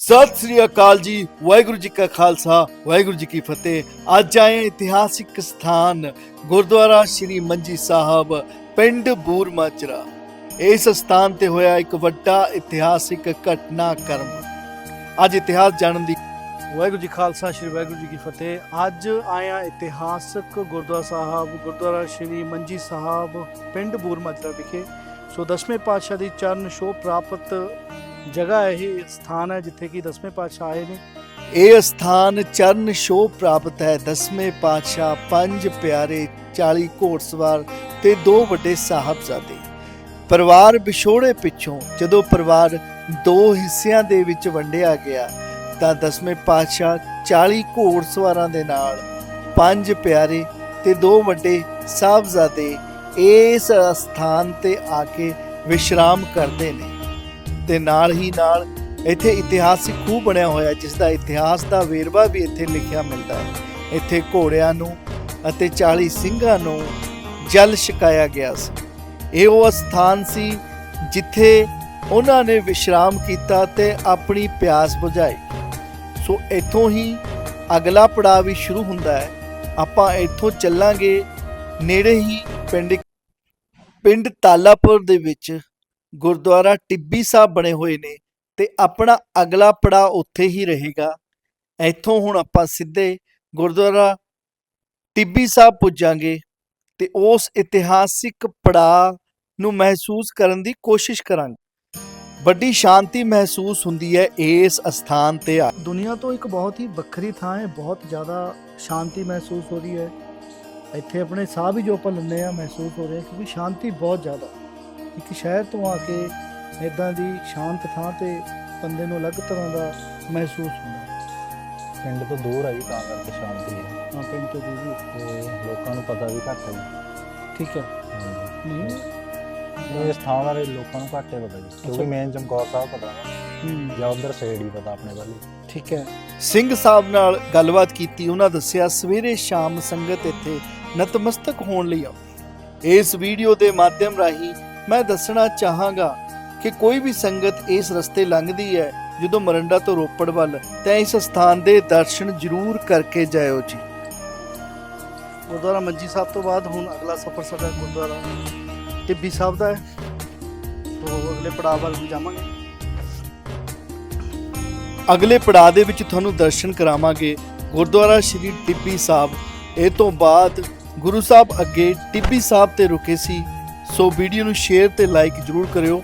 ਸਤਿ ਸ੍ਰੀ ਅਕਾਲ ਜੀ, ਵਾਹਿਗੁਰੂ ਜੀ ਕਾ ਖਾਲਸਾ, ਵਾਹਿਗੁਰੂ ਜੀ ਕੀ ਫਤਿਹ। ਅੱਜ ਆਏ ਇਤਿਹਾਸਿਕ ਸਥਾਨ, ਗੁਰਦੁਆਰਾ ਸ੍ਰੀ ਮੰਜੀ ਸਾਹਿਬ, ਪਿੰਡ ਬੂਰ ਇਸ ਸਥਾਨ ਤੇ ਹੋਇਆ ਇੱਕ ਵੱਡਾ ਇਤਿਹਾਸਿਕ ਘਟਨਾ ਕਰਮ ਅੱਜ ਇਤਿਹਾਸ ਜਾਣਨ ਦੀ ਵਾਹਿਗੁਰੂ ਜੀ ਖਾਲਸਾ, ਸ੍ਰੀ ਵਾਹਿਗੁਰੂ ਜੀ ਕੀ ਫਤਿਹ। ਅੱਜ ਆਇਆ ਇਤਿਹਾਸਕ ਗੁਰਦੁਆਰਾ ਸਾਹਿਬ, ਗੁਰਦੁਆਰਾ ਸ੍ਰੀ ਮੰਜੀ ਸਾਹਿਬ, ਪਿੰਡ ਬੂਰਮਾਜਰਾ ਵਿਖੇ। ਸੋ ਦਸਵੇਂ ਪਾਤਸ਼ਾਹ ਦੀ ਚਰਨ ਛੋਹ ਪ੍ਰਾਪਤ ਜਗ੍ਹਾ ਇਹ ਸਥਾਨ ਹੈ ਜਿੱਥੇ ਕਿ ਦਸਵੇਂ ਪਾਤਸ਼ਾਹ ਆਏ ਨੇ। ਇਹ ਸਥਾਨ ਚਰਨ ਛੋਹ ਪ੍ਰਾਪਤ ਹੈ। ਦਸਵੇਂ ਪਾਤਸ਼ਾਹ ਪੰਜ ਪਿਆਰੇ 40 ਘੋੜਸਵਾਰ ਤੇ ਦੋ ਵੱਡੇ ਸਾਹਿਬਜ਼ਾਦੇ। ਪਰਿਵਾਰ ਵਿਛੋੜੇ ਪਿੱਛੋਂ ਜਦੋਂ ਪਰਿਵਾਰ ਦੋ ਹਿੱਸਿਆਂ ਦੇ ਵਿੱਚ ਵੰਡਿਆ ਗਿਆ, ਤਾਂ ਦਸਵੇਂ ਪਾਤਸ਼ਾਹ 40 ਘੋੜਸਵਾਰਾਂ ਦੇ ਨਾਲ ਪੰਜ ਪਿਆਰੇ ਤੇ ਦੋ ਵੱਡੇ ਸਾਹਿਬਜ਼ਾਦੇ ਇਸ ਸਥਾਨ ਤੇ ਆ ਕੇ ਵਿਸ਼ਰਾਮ ਕਰਦੇ ਨੇ। ਤੇ ਨਾਲ ਹੀ ਨਾਲ ਇੱਥੇ ਇਤਿਹਾਸਿਕ ਖੂਹ ਬਣਿਆ ਹੋਇਆ ਜਿਸ ਦਾ ਇਤਿਹਾਸ ਦਾ ਵੇਰਵਾ ਵੀ ਇੱਥੇ ਲਿਖਿਆ ਮਿਲਦਾ ਹੈ। ਇੱਥੇ ਘੋੜਿਆਂ ਨੂੰ ਅਤੇ 40 ਸਿੰਘਾਂ ਨੂੰ ਜਲ ਛਕਾਇਆ ਗਿਆ ਸੀ। ਇਹ ਉਹ ਸਥਾਨ ਸੀ ਜਿੱਥੇ ਉਹਨਾਂ ਨੇ ਵਿਸ਼ਰਾਮ ਕੀਤਾ ਤੇ ਆਪਣੀ ਪਿਆਸ ਬੁਝਾਈ। ਸੋ ਇੱਥੋਂ ਹੀ ਅਗਲਾ ਪੜਾਅ ਵੀ ਸ਼ੁਰੂ ਹੁੰਦਾ ਹੈ। ਆਪਾਂ ਇੱਥੋਂ ਚੱਲਾਂਗੇ ਨੇੜੇ ਹੀ ਪਿੰਡ ਪਿੰਡ ਤਾਲਾਪੁਰ ਦੇ ਵਿੱਚ। ਗੁਰਦੁਆਰਾ ਟਿੱਬੀ ਸਾਹਿਬ ਬਣੇ ਹੋਏ ਨੇ ਤੇ ਆਪਣਾ ਅਗਲਾ ਪੜਾ ਉੱਥੇ ਹੀ ਰਹੇਗਾ। ਇੱਥੋਂ ਹੁਣ ਆਪਾਂ ਸਿੱਧੇ ਗੁਰਦੁਆਰਾ ਟਿੱਬੀ ਸਾਹਿਬ ਪੁੱਜਾਂਗੇ ਤੇ ਉਸ ਇਤਿਹਾਸਿਕ ਪੜਾ ਨੂੰ ਮਹਿਸੂਸ ਕਰਨ ਦੀ ਕੋਸ਼ਿਸ਼ ਕਰਾਂਗੇ। ਵੱਡੀ ਸ਼ਾਂਤੀ ਮਹਿਸੂਸ ਹੁੰਦੀ ਹੈ ਇਸ ਅਸਥਾਨ ਤੇ ਆ। ਦੁਨੀਆ ਤੋਂ ਇੱਕ ਬਹੁਤ ਹੀ ਵੱਖਰੀ ਥਾਂ ਹੈ, ਬਹੁਤ ਜ਼ਿਆਦਾ ਸ਼ਾਂਤੀ ਮਹਿਸੂਸ ਹੋ ਰਹੀ ਹੈ। ਇੱਥੇ ਆਪਣੇ ਸਾਹ ਵੀ ਜੋ ਆਪਾਂ ਲੈਂਦੇ ਆ ਮਹਿਸੂਸ ਹੋ ਰਿਹਾ ਕਿਉਂਕਿ ਸ਼ਾਂਤੀ ਬਹੁਤ ਜ਼ਿਆਦਾ ਇੱਕ ਸ਼ਹਿਰ ਤੋਂ ਆ ਕੇ ਇਦਾਂ ਦੀ ਸ਼ਾਂਤ ਥਾਂ ਤੇ ਬੰਦੇ ਨੂੰ ਅਲੱਗ ਤਰ੍ਹਾਂ ਦਾ ਮਹਿਸੂਸ ਹੁੰਦਾ। ਪਿੰਡ ਤੋਂ ਦੂਰ ਆ ਜੀ ਤਾਂ ਕਰਕੇ ਸ਼ਾਂਤੀ ਹੈ ਹਾਂ ਪਿੰਡ ਤੋਂ ਦੂਰ ਤੇ ਲੋਕਾਂ ਨੂੰ ਪਤਾ ਵੀ ਘੱਟ ਹੈ ਠੀਕ ਹੈ। ਜੀ ਨਹੀਂ ਇਹ ਸਥਾਨ ਬਾਰੇ ਲੋਕਾਂ ਨੂੰ ਘੱਟ ਹੈ ਪਤਾ ਜੀ। ਕਿਉਂਕਿ ਮੇਨ ਚਮਕੌਰ ਸਾਹਿਬ ਪਤਾ। ਹੂੰ। ਜਾਂ ਉਧਰ ਸੇੜੀ ਪਤਾ ਆਪਣੇ ਵੱਲ ਹੀ। ਠੀਕ ਹੈ। ਸਿੰਘ ਸਾਹਿਬ ਨਾਲ ਗੱਲਬਾਤ ਕੀਤੀ ਉਹਨਾਂ ਦੱਸਿਆ ਸਵੇਰੇ ਸ਼ਾਮ ਸੰਗਤ ਇੱਥੇ ਨਤਮਸਤਕ ਹੋਣ ਲਈ ਆਉਂਦੀ। ਇਸ ਵੀਡੀਓ ਦੇ ਮਾਧਿਅਮ ਰਾਹੀਂ ਮੈਂ ਦੱਸਣਾ ਚਾਹਾਂਗਾ ਕਿ ਕੋਈ ਵੀ ਸੰਗਤ ਇਸ ਰਸਤੇ ਲੰਘਦੀ ਹੈ, ਜਦੋਂ ਮਰੰਡਾ ਤੋਂ ਰੋਪੜ ਵੱਲ, ਤਾਂ ਇਸ ਸਥਾਨ ਦੇ ਦਰਸ਼ਨ ਜ਼ਰੂਰ ਕਰਕੇ ਜਾਇਓ ਜੀ। ਗੁਰਦੁਆਰਾ ਮੰਜੀ ਸਾਹਿਬ ਤੋਂ ਬਾਅਦ ਹੁਣ ਅਗਲਾ ਸਫ਼ਰ ਸਾਡਾ ਗੁਰਦੁਆਰਾ ਟਿੱਬੀ ਸਾਹਿਬ ਦਾ ਹੈ। ਸੋ ਅਗਲੇ ਪੜਾਅ ਵੱਲ ਨੂੰ ਜਾਵਾਂਗੇ। ਅਗਲੇ ਪੜਾਅ ਦੇ ਵਿੱਚ ਤੁਹਾਨੂੰ ਦਰਸ਼ਨ ਕਰਾਵਾਂਗੇ ਗੁਰਦੁਆਰਾ ਸ਼੍ਰੀ ਟਿੱਬੀ ਸਾਹਿਬ। ਇਹ ਤੋਂ ਬਾਅਦ ਗੁਰੂ ਸਾਹਿਬ ਅੱਗੇ ਟਿੱਬੀ ਸਾਹਿਬ ਤੇ ਰੁਕੇ ਸੀ। ਸੋ ਵੀਡੀਓ ਨੂੰ ਸ਼ੇਅਰ ਤੇ ਲਾਈਕ ਜਰੂਰ ਕਰਿਓ